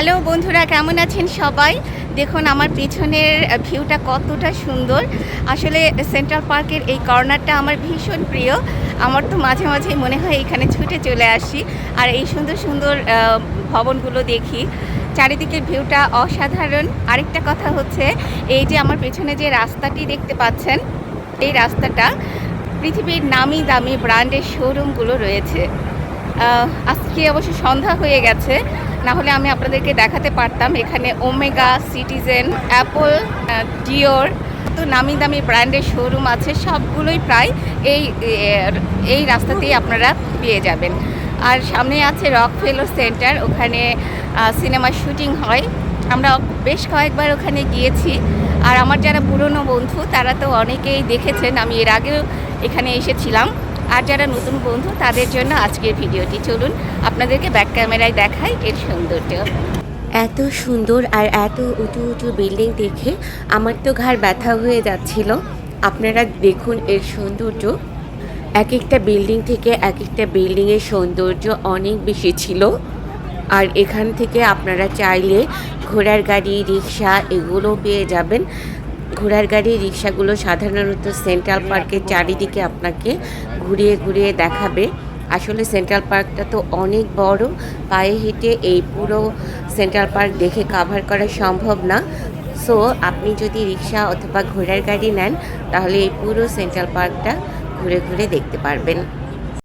Hello বন্ধুরা, কেমন আছেন সবাই? দেখুন, আমার পেছনের ভিউটা কতটা সুন্দর। আসলে সেন্ট্রাল পার্কের এই কর্নারটা আমার ভীষণ প্রিয়। আমার তো মাঝে মাঝে মনে হয় এখানে ছুটে চলে আসি। আর এই সুন্দর সুন্দর ভবনগুলো দেখি। চারিদিকের ভিউটা অসাধারণ। আরেকটা কথা হচ্ছে, এই যে আমার পেছনে যে রাস্তাটি দেখতে পাচ্ছেন, এই রাস্তাটা পৃথিবীর নামি দামি ব্র্যান্ডের শোরুমগুলো রয়েছে। আজকে অবশ্য সন্ধ্যা হয়ে গেছে। না হলে আমি আপনাদেরকে দেখাতে পারতাম এখানে ওমেগা, সিটিজেন, অ্যাপল, ডিওর, তো নামি দামি ব্র্যান্ডের শোরুম আছে, সবগুলোই প্রায় এই এই রাস্তাতেই আপনারা পেয়ে যাবেন। আর সামনে আছে রক ফেলো সেন্টার ওখানে সিনেমার শুটিং হয়। আমরা বেশ কয়েকবার ওখানে গিয়েছি। আর আমার যারা পুরনো বন্ধু, তারা তো অনেকেই দেখেছেন, আমি এর আগেও এখানে এসেছিলাম। আর যারা নতুন বন্ধু, তাদের জন্য আজকের ভিডিওটি চলুন আপনাদেরকে ব্যাক ক্যামেরায় দেখাই এর সৌন্দর্য। এত সুন্দর আর এত উঁচু উঁচু বিল্ডিং দেখে আমার তো ঘাড় ব্যথা হয়ে যাচ্ছিল। আপনারা দেখুন এর সৌন্দর্য। এক একটা বিল্ডিং থেকে এক একটা বিল্ডিংয়ের সৌন্দর্য অনেক বেশি ছিল। আর এখান থেকে আপনারা চাইলে ঘোড়ার গাড়ি, রিক্সা এগুলো পেয়ে যাবেন। ঘোড়ার গাড়ি রিক্সাগুলো সাধারণত সেন্ট্রাল পার্কের চারিদিকে আপনাকে ঘুরিয়ে ঘুরিয়ে দেখাবে। আসলে সেন্ট্রাল পার্কটা তো অনেক বড়, পায়ে হেঁটে এই পুরো সেন্ট্রাল পার্ক দেখে কাভার করা সম্ভব না। সো আপনি যদি রিক্সা অথবা ঘোড়ার গাড়ি নেন, তাহলে এই পুরো সেন্ট্রাল পার্কটা ঘুরে ঘুরে দেখতে পারবেন।